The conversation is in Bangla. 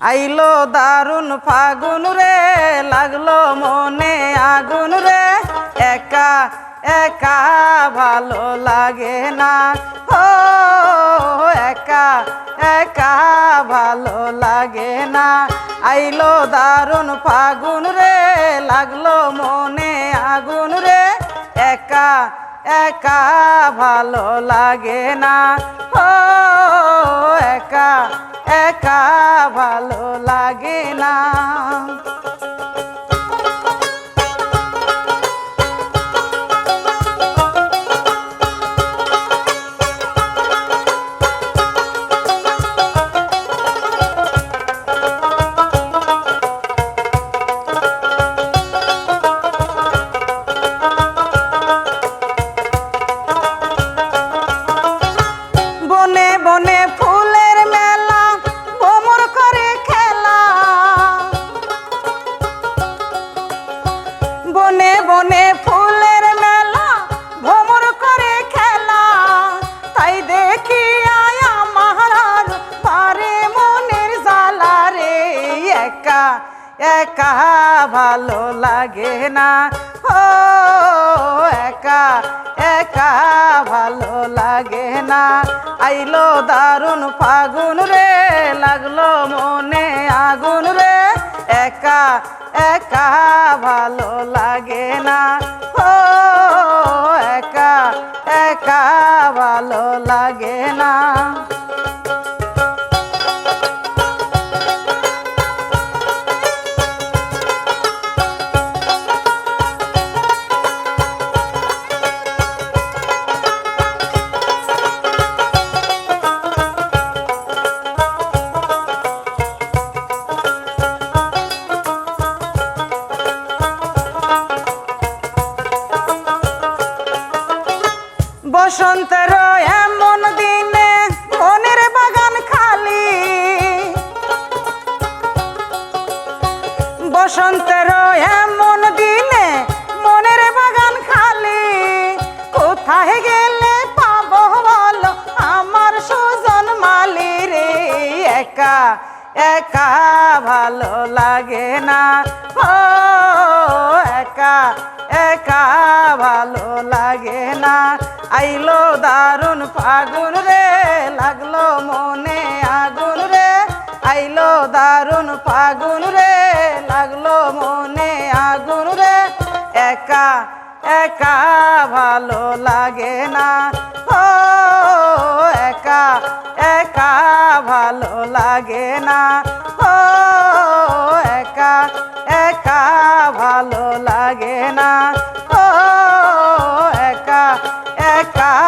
আইলো দারুণ ফাগুন রে, লাগল মনে আগুন রে। একা একা ভালো লাগে না। ও, একা একা ভালো লাগে না। আইলো দারুণ ফাগুন রে, লাগল মনে আগুন রে। একা একা ভালো লাগে না। ও, একা একা ভালো লাগে না। একা ভালো লাগে না। ও, একা একা ভালো লাগে না। আইলো দারুণ ফাগুন রে, লাগল মনে আগুন রে। একা একা ভালো লাগে না। ও, একা একা ভালো বসন্তের এমন দিনে মনের বাগান খালি। বসন্তের এমন দিনে মনের বাগান খালি। কোথায় গেলে পাবো বলো আমার সুজন মালি রে? একা একা ভালো লাগে না। ও, একা একা ভালো লাগে না। আইলো দারুণ ফাগুন রে, লাগল মনে আগুন রে। আইলো দারুণ ফাগুন রে, লাগল মনে আগুন রে। একা একা ভালো লাগে না। ও, একা একা ভালো লাগে না। ও, একা একা ভালো লাগে না। টাকা